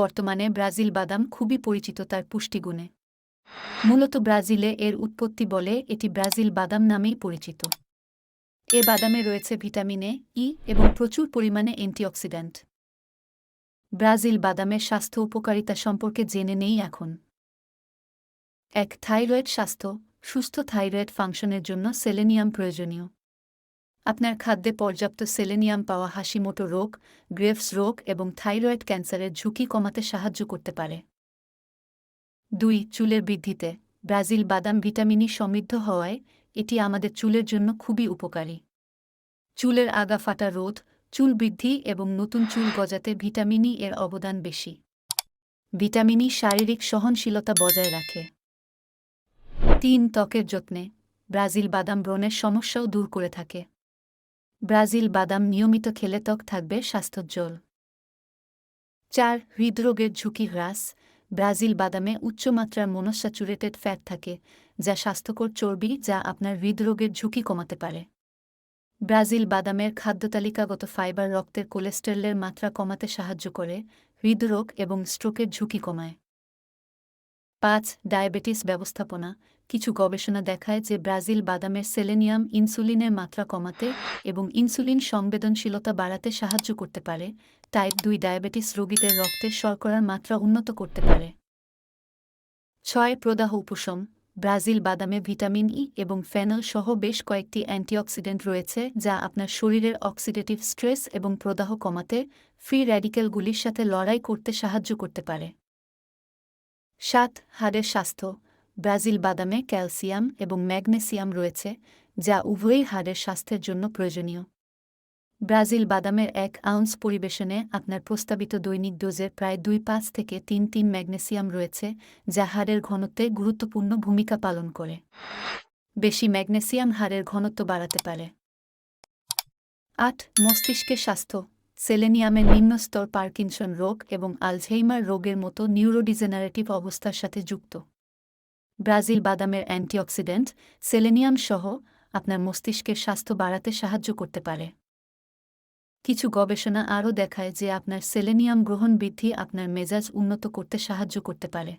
বর্তমানে ব্রাজিল বাদাম খুবই পরিচিত তার পুষ্টিগুণে। মূলত ব্রাজিলে এর উৎপত্তি বলে এটি ব্রাজিল বাদাম নামেই পরিচিত। এ বাদামে রয়েছে ভিটামিন এ, ই এবং প্রচুর পরিমাণে অ্যান্টিঅক্সিডেন্ট ব্রাজিল বাদামের স্বাস্থ্য উপকারিতা সম্পর্কে জেনে নেই এখন। এক থাইরয়েড স্বাস্থ্য সুস্থ থাইরয়েড ফাংশনের জন্য সেলেনিয়াম প্রয়োজনীয়। আপনার খাদ্যে পর্যাপ্ত সেলেনিয়াম পাওয়া হাসিমোটো রোগ, গ্রেভস রোগ এবং থাইরয়েড ক্যান্সারের ঝুঁকি কমাতে সাহায্য করতে পারে। দুই, চুলের বৃদ্ধিতে। ব্রাজিল বাদাম ভিটামিনই সমৃদ্ধ হওয়ায় এটি আমাদের চুলের জন্য খুবই উপকারী। চুলের আগা ফাটা রোধ, চুল বৃদ্ধি এবং নতুন চুল গজাতে ভিটামিনই এর অবদান বেশি। ভিটামিনই শারীরিক সহনশীলতা বজায় রাখে। তিন, ত্বকের যত্নে। ব্রাজিল বাদাম ব্রণের সমস্যাও দূর করে থাকে। ব্রাজিল বাদাম নিয়মিত খেলে ত্বক থাকবে স্বাস্থ্যোজ্জ্বল। চার, হৃদরোগের ঝুঁকি হ্রাস। ব্রাজিল বাদামে উচ্চমাত্রার মনস্যাচুরেটেড ফ্যাট থাকে, যা স্বাস্থ্যকর চর্বি, যা আপনার হৃদরোগের ঝুঁকি কমাতে পারে। ব্রাজিল বাদামের খাদ্যতালিকাগত ফাইবার রক্তের কোলেস্টেরলের মাত্রা কমাতে সাহায্য করে, হৃদরোগ এবং স্ট্রোকের ঝুঁকি কমায়। পাঁচ ডায়াবেটিস ব্যবস্থাপনা। কিছু গবেষণা দেখায় যে ব্রাজিল বাদামের সেলেনিয়াম ইনসুলিনের মাত্রা কমাতে এবং ইনসুলিন সংবেদনশীলতা বাড়াতে সাহায্য করতে পারে। টাইপ দুই ডায়াবেটিস রোগীদের রক্তে শর্করার মাত্রা উন্নত করতে পারে। ছয় প্রদাহ উপশম। ব্রাজিল বাদামে ভিটামিন ই এবং ফেনল সহ বেশ কয়েকটি অ্যান্টিঅক্সিডেন্ট রয়েছে যা আপনার শরীরের অক্সিডেটিভ স্ট্রেস এবং প্রদাহ কমাতে ফ্রি র্যাডিক্যালগুলির সাথে লড়াই করতে সাহায্য করতে পারে। সাত হাড়ের স্বাস্থ্য, ব্রাজিল বাদামে ক্যালসিয়াম এবং ম্যাগনেসিয়াম রয়েছে, যা উভয়ই হাড়ের স্বাস্থ্যের জন্য প্রয়োজনীয়। ব্রাজিল বাদামের এক আউন্স পরিবেশনে আপনার প্রস্তাবিত দৈনিক ডোজের প্রায় দুই পাঁচ থেকে তিন তিন ম্যাগনেসিয়াম রয়েছে, যা হাড়ের ঘনত্বে গুরুত্বপূর্ণ ভূমিকা পালন করে। বেশি ম্যাগনেসিয়াম হাড়ের ঘনত্ব বাড়াতে পারে। আট, মস্তিষ্কের স্বাস্থ্য। সেলেনিয়ামের নিম্নস্তর পার্কিনসন রোগ এবং আলঝেইমার রোগের মতো নিউরোডিজেনারেটিভ অবস্থার সাথে যুক্ত। ব্রাজিল বাদামের অ্যান্টিঅক্সিডেন্ট সেলেনিয়াম সহ আপনার মস্তিষ্কের স্বাস্থ্য বাড়াতে সাহায্য করতে পারে। কিছু গবেষণা আরও দেখায় যে আপনার সেলেনিয়াম গ্রহণ বৃদ্ধি আপনার মেজাজ উন্নত করতে সাহায্য করতে পারে।